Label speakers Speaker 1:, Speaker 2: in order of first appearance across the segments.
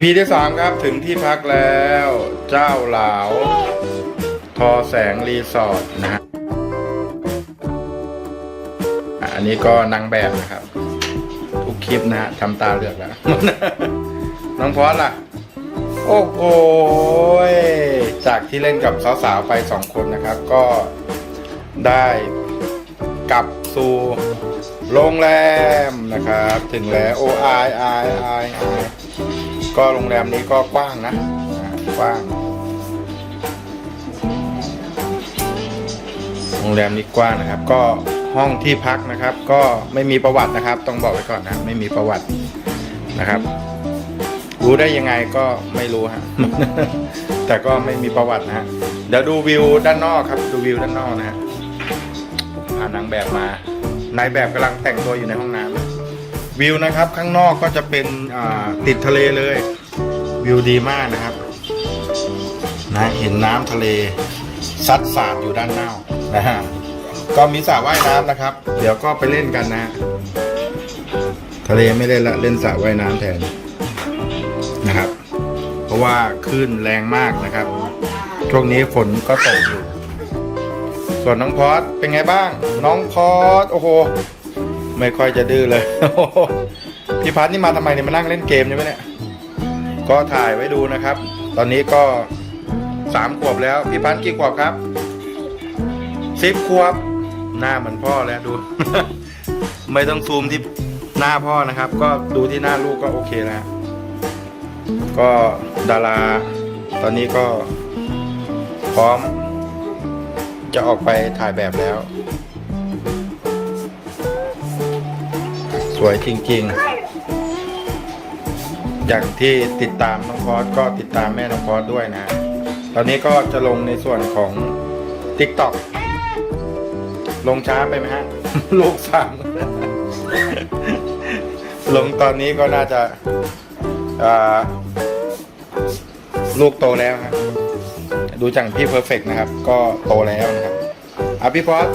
Speaker 1: พีที่สามครับถึงที่พักแล้ว เจ้าหลาวทอแสงรีสอร์ทนะฮะอันนี้ก็นางแบบนะครับ ทุกคลิปนะฮะทำตาเหลือกแล้ว น้องพอสล่ะ โอ้โหยจากที่เล่นกับสาวๆไปสองคนนะครับ ก็ได้กลับสู่โรงแรมนะครับ ถึงแล้วโอไอไอไอไอ ก็โรงแรมนี้ก็กว้างนะกว้าง โรงแรมนี้กว้างนะครับ ก็ห้องที่พักนะครับ ก็ไม่มีประวัตินะครับ ต้องบอกไว้ก่อนนะไม่มีประวัตินะครับ รู้ได้ยังไงก็ไม่รู้ฮะแต่ก็ไม่มีประวัตินะฮะเดี๋ยวดูวิวด้านนอกครับ ดูวิวด้านนอกนะฮะพานางแบบมานายแบบกำลังแต่งตัวอยู่ในห้องน้ำ วิวนะครับ ข้างนอกก็จะเป็นติดทะเลเลย วิวดีมากนะครับนะเห็นน้ำทะเลซัดสาดอยู่ด้านนอกนะฮะก็มีสระว่ายน้ำนะครับ เดี๋ยวก็ไปเล่นกันนะฮะทะเลไม่เล่นละเล่นสระว่ายน้ำแทนนะครับ เพราะว่าคลื่นแรงมากนะครับช่วงนี้ฝนก็ตกอยู่ ส่วนน้องพอสเป็นไงบ้าง น้องพอสโอ้โห ไม่ค่อยจะดื้อเลยพี่พัดนี่มาทำไมเนี่ยมานั่งเล่นเกมใช่ไหมเนี่ย ก็ถ่ายไว้ดูนะครับ ตอนนี้ก็สามขวบแล้ว พี่พัดกี่ขวบครับสิบขวบ หน้าเหมือนพ่อแล้วดู ไม่ต้องซูมที่หน้าพ่อนะครับ ก็ดูที่หน้าลูกก็โอเคแล้ว ก็ดารา ตอนนี้ก็ พร้อม จะออกไปถ่ายแบบแล้ว วยจริง ๆ อย่างที่ติดตามน้องพอสก็ติดตามแม่น้องพอสด้วยนะ ตอนนี้ก็จะลงในส่วนของ TikTok ลงช้าไปไหมฮะ ลูกสั่งลงตอนนี้ก็น่าจะาลูกโตแล้วครับดูจากพี่เพอร์เฟกนะครับ ก็โตแล้วนะครับอะพี่พอส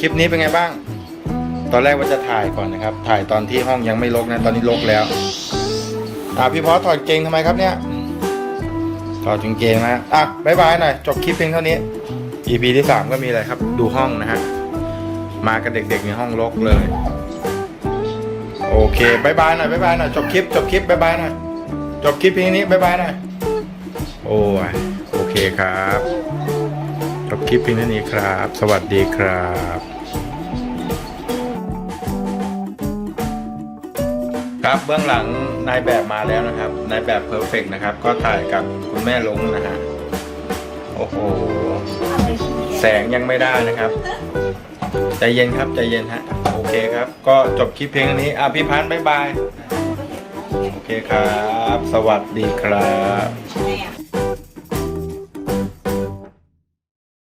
Speaker 1: คลิปนี้เป็นไงบ้าง ตอนแรกว่าจะถ่ายก่อนนะครับ ถ่ายตอนที่ห้องยังไม่ลกนะ ตอนนี้ลกแล้วอะพี่พอถอดเกงทำไมครับเนี่ยถอดกางเกงนะอะบายบายหน่อยจบคลิปเพียงเท่านี้ EP ที่สามก็มีอะไรครับ ดูห้องนะฮะมากับเด็กๆในห้องลกเลย โอเคบายบายหน่อยบายบายหน่อยจบคลิปจบคลิปบายบายหน่อยจบคลิปเพียงนี้บายบายหน่อยโอ้ยโอเคครับจบคลิปเพียงเท่านี้ครับ สวัสดีครับ ครับเบื้องหลังนายแบบมาแล้วนะครับนายแบบเพอร์เฟกนะครับ ก็ถ่ายกับคุณแม่ลงนะฮะโอ้โหแสงยังไม่ได้นะครับใจเย็นครับใจเย็นฮะโอเคครับ ก็จบคลิปเพลงนี้อะพี่พันธ์บ๊ายบาย โอเคครับ สวัสดีครับ